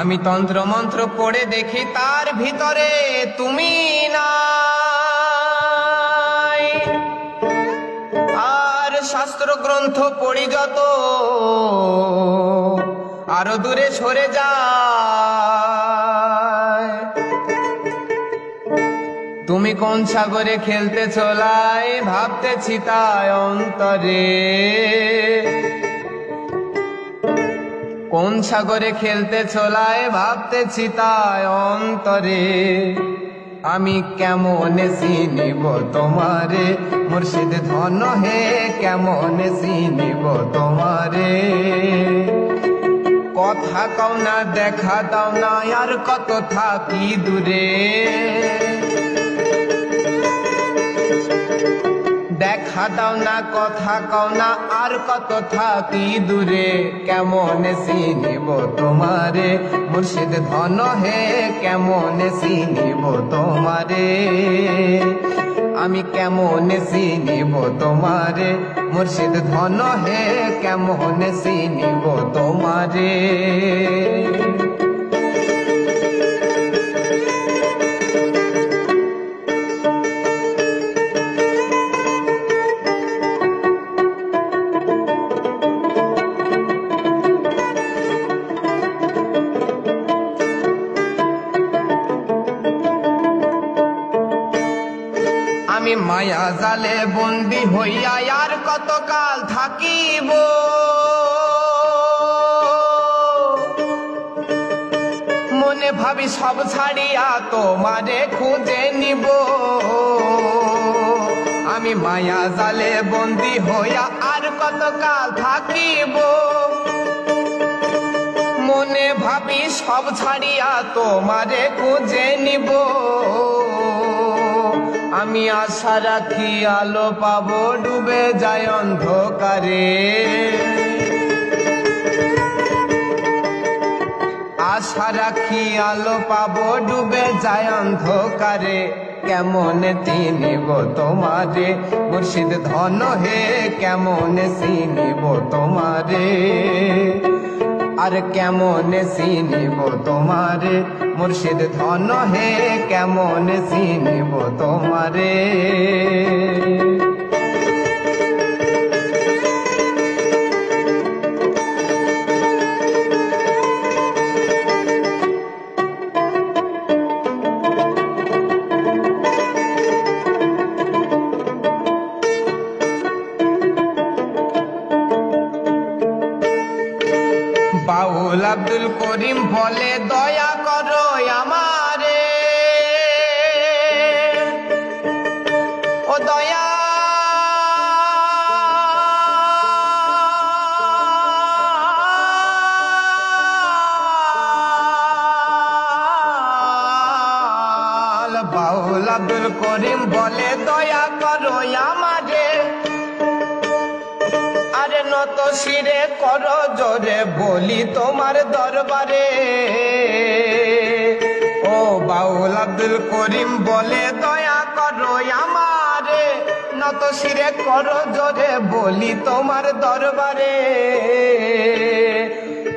আমি তন্ত্র মন্ত্র পড়ে দেখি তার ভিতরে তুমি নাই। আর শাস্ত্র গ্রন্থ পড়ি যত, আরও দূরে সরে যায়। তুমি কোন সাগরে খেলতে চলায় ভাবতেছি তাই অন্তরে। কোন সাগরে খেলতে চলায় ভাবতেছি তাই অন্তরে। আমি কেমন চিনিব তোমারে? মুর্শিদ ধন হে, কেমন চিনিব তোমারে? কথা কও না, দেখা দাও না, আর কত থাকি দূরে? দেখা দাও না, কথা কও না, আর কত থাকি দূরে? কেমন চিনিব তোমারে? মুর্শিদ ধন হে, কেমন চিনিব তোমারে? আমি কেমন চিনিব তোমারে? মুর্শিদ ধন হে, কেমন চিনিব তোমারে? মায়া জালে বন্দি হইয়া আর কতকাল থাকিব? মনে ভাবি সব ছাড়িয়া তোমারে খুঁজে নিব। আমি মায়া জালে বন্দি হইয়া আর কতকাল থাকিব? মনে ভাবি সব ছাড়িয়া তোমারে খুঁজে নিব। আমি আশা রাখি আলো পাবো, ডুবে যায় অন্ধকারে। আশা রাখি আলো পাবো, ডুবে যায় অন্ধকারে। কেমন চিনিব তোমারে? মুর্শিদ ধন হে, কেমন চিনিব তোমারে? আর কেমন চিনিব তোমারে? মুর্শিদ ধন হে কেমন চিনিব তোমারে? আব্দুল করিম বলে, দয়া করো আমারে। ও দয়া বাউল আব্দুল করিম বলে, দয়া করো আমারে। আরে নত শিরে কর জোরে, বলি তোমার দরবারে। ও বাউল আব্দুল করিম, বলে দয়া করো আমারে। নত শিরে কর জোরে, বলি তোমার দরবারে।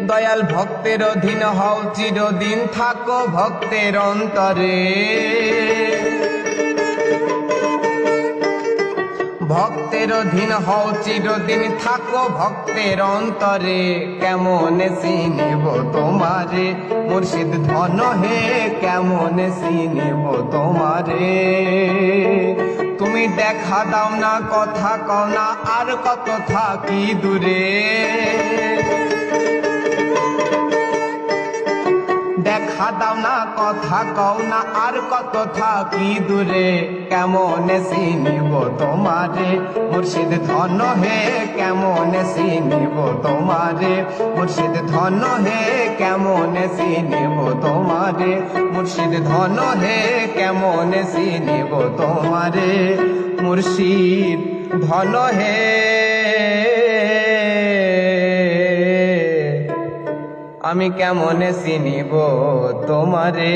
দয়াল ভক্তের অধীন হও, চিরদিন থাকো ভক্তের অন্তরে। ভক্তের অধীন হও, চিরদিন থাকো ভক্তের অন্তরে। কেমন চিনিব তোমারে? মুর্শিদ ধন হে, কেমন চিনিব তোমারে? তুমি দেখা দাও না, কথা কও না, আর কত থাকি দূরে? দেখা দাও না, কথা কও না, আর কত থাকি দূরে? কেমন চিনিব তোমারে? মুর্শিদ ধন হে, কেমন চিনিব তোমারে? মুর্শিদ ধন হে, কেমন চিনিব তোমারে? মুর্শিদ ধন হে, কেমন চিনিব তোমারে? মুর্শিদ ধন হে। আমি কেমন চিনিব তোমারে?